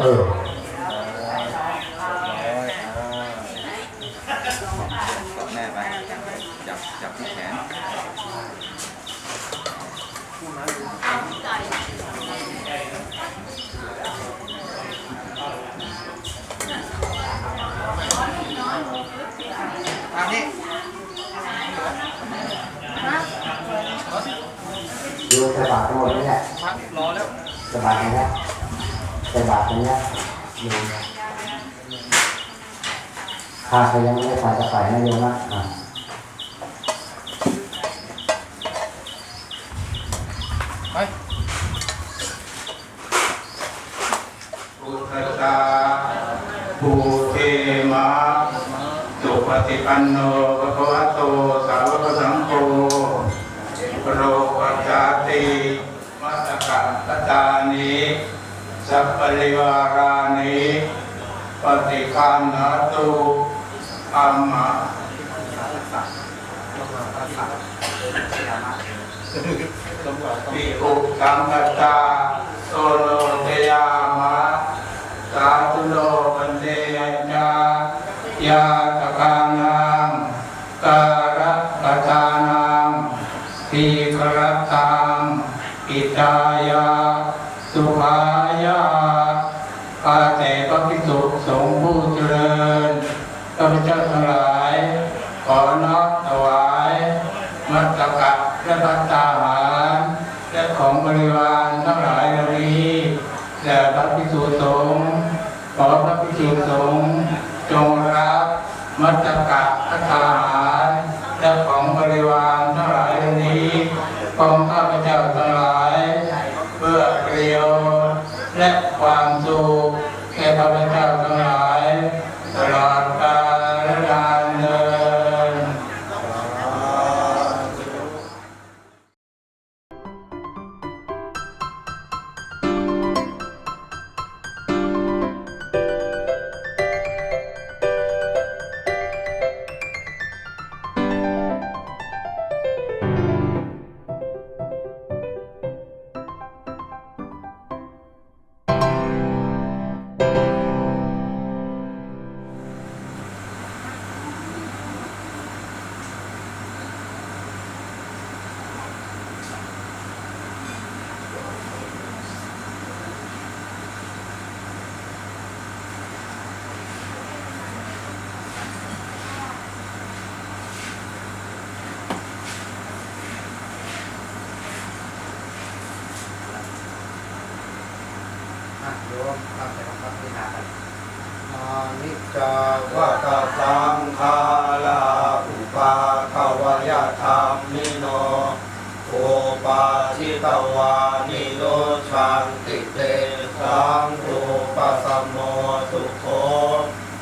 เออ แม่ไปจับจับที่แขน ทางนี้ ดูใส่บาตรทั้งหมดนี่แหละพักรอแล้วใส่บาตรตรงเนี้ยใส่บาตรตรงเนี้ยโยมถ้าใครยังไม่ได้ใส่จะใส่นะโยมนะอะไปพุทธัสสะภูเทมะสุปฏิปันโนภะคะวะโตสาวกสังโฆ โรปัจจาติมัสกะตตานิสัพปริวารานิปฏิคันหตุอัมมะปิอุสังกตาโตโลเทยามะสาธุโลปันเตยายาตกา อน้อมถวายมัตตกะและพัตตาหารและของบริวารทั้งหลายเหล่านี้แด่พระภิกษุสงฆ์ขอพระภิกษุสงฆ์จงรับมัตตกะพัตตาหารและของบริวารทั้งหลายเหล่านี้ของข้าพเจ้าทั้งหลาย เพื่อประโยชน์และความสุขแก่ข้าพเจ้า โยมตั้งใจทำความพิจารณาอานิจาวัตสังขาราอุปาทวยธรรมิโนโอปาชิตวานิโรชันติเตสังโฆปัสสมโมสุโข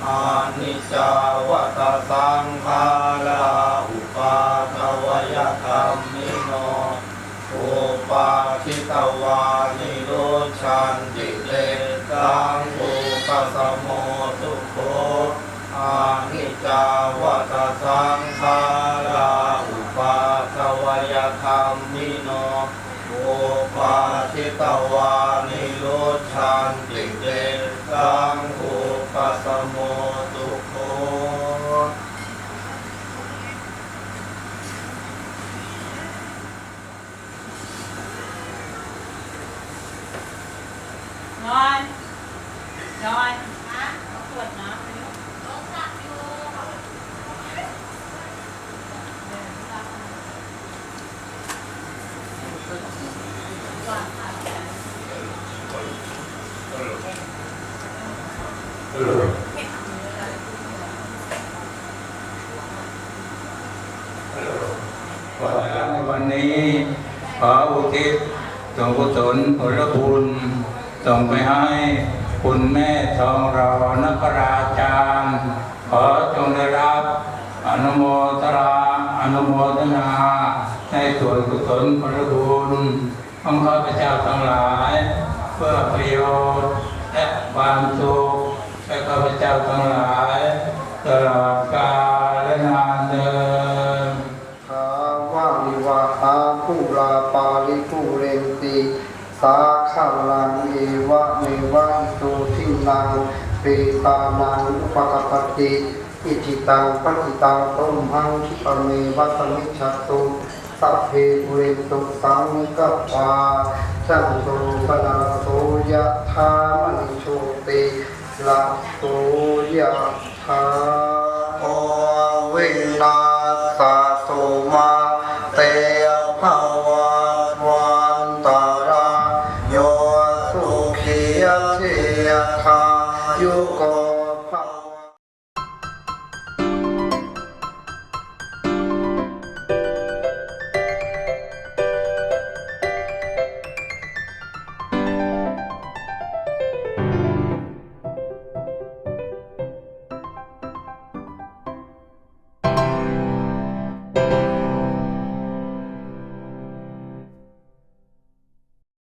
อานิจาวัตสังขาราอุปาทวยธรรมิโนโอปาทิตวานิโรชันติเงโอปัสสโมสุโขอานิจจาวัตสังขาราอุปาทวยธรรมิโน โอปาทิตวานิโรชันติเตตังโอปัสสโมสุโข นอนนอนนะขวดน้ำไปลูกลงสักอยู่วางค่ะ ในี้ ขออุทิศส่วนกุศลผลบุญส่งไปให้คุณแม่ทองรอนคราจารย์ขอจงได้รับอนุโมทนาอนุโมทนาในส่วนกุศลผลบุญของข้าพเจ้าทั้งหลาย เพื่อประโยชน์และความสุขแก่ข้าพเจ้าทั้งหลายตลอดกาลและนานเดิน ภาวะนิวาหาภูราปาลิภูเรนติสาขาลังเอ วะเมวะอิโตทินังเปตานังอุปกปปติอิจิตังปฏิตังตุมหังคิปเมวะสมิจฉตุสัพเพปุเรนตุสังกัปปาจันโทปนาโสยะธามณิโชติละโสยะธาโอเวนา